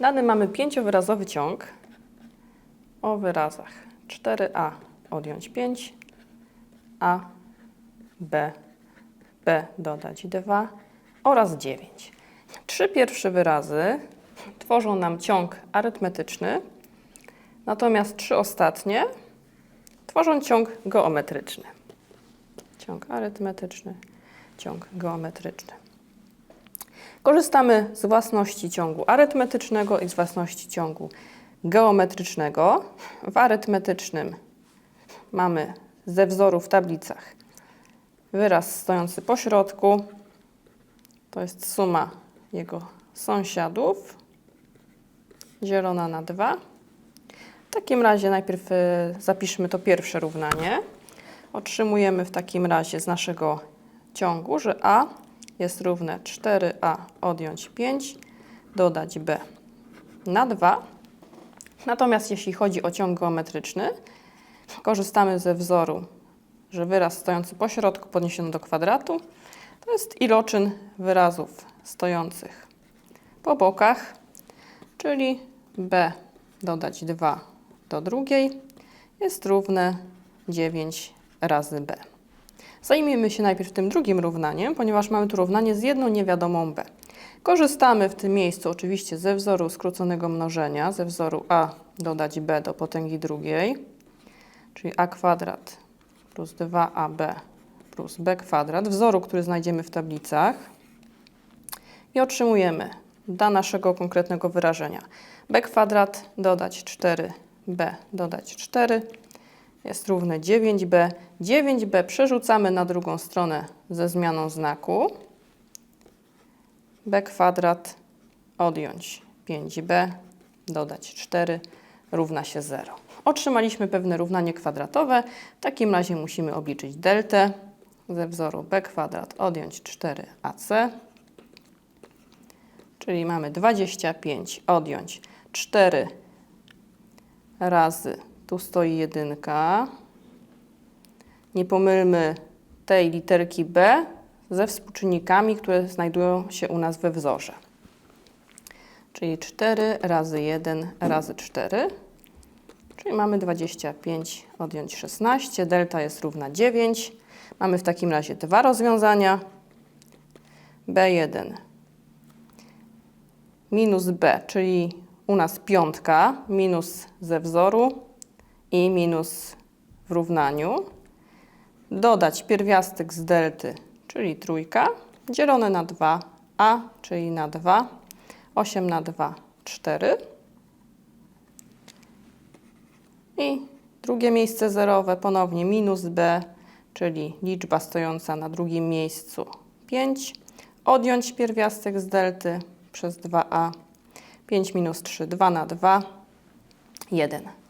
Dany mamy pięciowyrazowy ciąg o wyrazach 4a odjąć 5, a, b, b dodać 2 oraz 9. Trzy pierwsze wyrazy tworzą nam ciąg arytmetyczny, natomiast trzy ostatnie tworzą ciąg geometryczny. Ciąg arytmetyczny, ciąg geometryczny. Korzystamy z własności ciągu arytmetycznego i z własności ciągu geometrycznego. W arytmetycznym mamy ze wzoru w tablicach wyraz stojący po środku. To jest suma jego sąsiadów dzielona na 2. W takim razie najpierw y, zapiszmy to pierwsze równanie. Otrzymujemy w takim razie z naszego ciągu, że a jest równe 4a odjąć 5, dodać b na 2. Natomiast jeśli chodzi o ciąg geometryczny, korzystamy ze wzoru, że wyraz stojący po środku podniesiony do kwadratu to jest iloczyn wyrazów stojących po bokach, czyli b dodać 2 do drugiej jest równe 9 razy b. Zajmijmy się najpierw tym drugim równaniem, ponieważ mamy tu równanie z jedną niewiadomą b. Korzystamy w tym miejscu oczywiście ze wzoru skróconego mnożenia, ze wzoru a dodać b do potęgi drugiej, czyli a kwadrat plus 2ab plus b kwadrat, wzoru, który znajdziemy w tablicach i otrzymujemy dla naszego konkretnego wyrażenia b kwadrat dodać 4b dodać 4 jest równe 9b. 9b przerzucamy na drugą stronę ze zmianą znaku. b kwadrat odjąć 5b dodać 4 równa się 0. Otrzymaliśmy pewne równanie kwadratowe. W takim razie musimy obliczyć deltę ze wzoru b kwadrat odjąć 4ac. Czyli mamy 25 odjąć 4 razy, tu stoi jedynka. Nie pomylmy tej literki b ze współczynnikami, które znajdują się u nas we wzorze. Czyli 4 razy 1 razy 4. Czyli mamy 25 odjąć 16. Delta jest równa 9. Mamy w takim razie dwa rozwiązania. B1 minus B, czyli u nas piątka, minus ze wzoru i minus w równaniu. Dodać pierwiastek z delty, czyli trójka, dzielone na 2a, czyli na 2. 8 na 2, 4. I drugie miejsce zerowe, ponownie minus b, czyli liczba stojąca na drugim miejscu 5. Odjąć pierwiastek z delty przez 2a. 5 minus 3, 2 na 2, 1.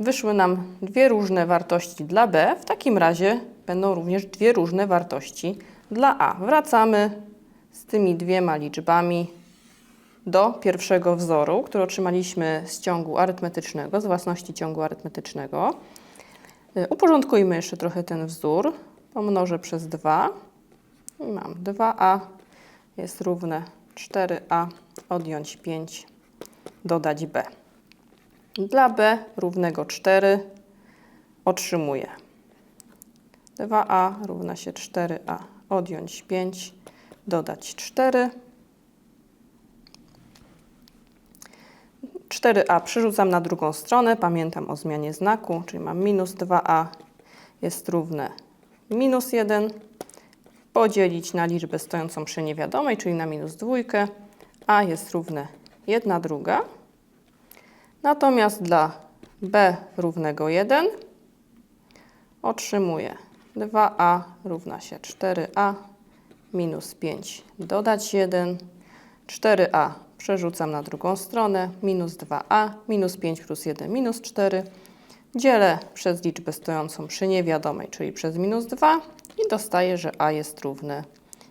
Wyszły nam dwie różne wartości dla b. W takim razie będą również dwie różne wartości dla a. Wracamy z tymi dwiema liczbami do pierwszego wzoru, który otrzymaliśmy z ciągu arytmetycznego, z własności ciągu arytmetycznego. Y, Uporządkujmy jeszcze trochę ten wzór. Pomnożę przez 2 i mam 2a jest równe 4a odjąć 5 dodać b. Dla b równego 4 otrzymuję. 2a równa się 4a odjąć 5 dodać 4 4a przerzucam na drugą stronę, pamiętam o zmianie znaku, czyli mam minus 2a jest równe minus 1, podzielić na liczbę stojącą przy niewiadomej, czyli na minus dwójkę, a jest równe 1 druga. Natomiast dla b równego 1 otrzymuję 2a równa się 4a minus 5 dodać 1, 4a przerzucam na drugą stronę, minus 2a, minus 5 plus 1, minus 4. Dzielę przez liczbę stojącą przy niewiadomej, czyli przez minus 2 i dostaję, że a jest równe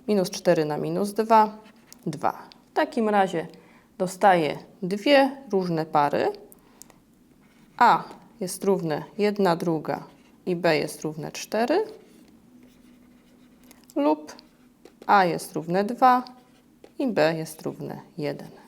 minus 4 na minus 2, 2. W takim razie dostaję dwie różne pary. a jest równe 1 druga i b jest równe 4 lub a jest równe 2 i b jest równe 1.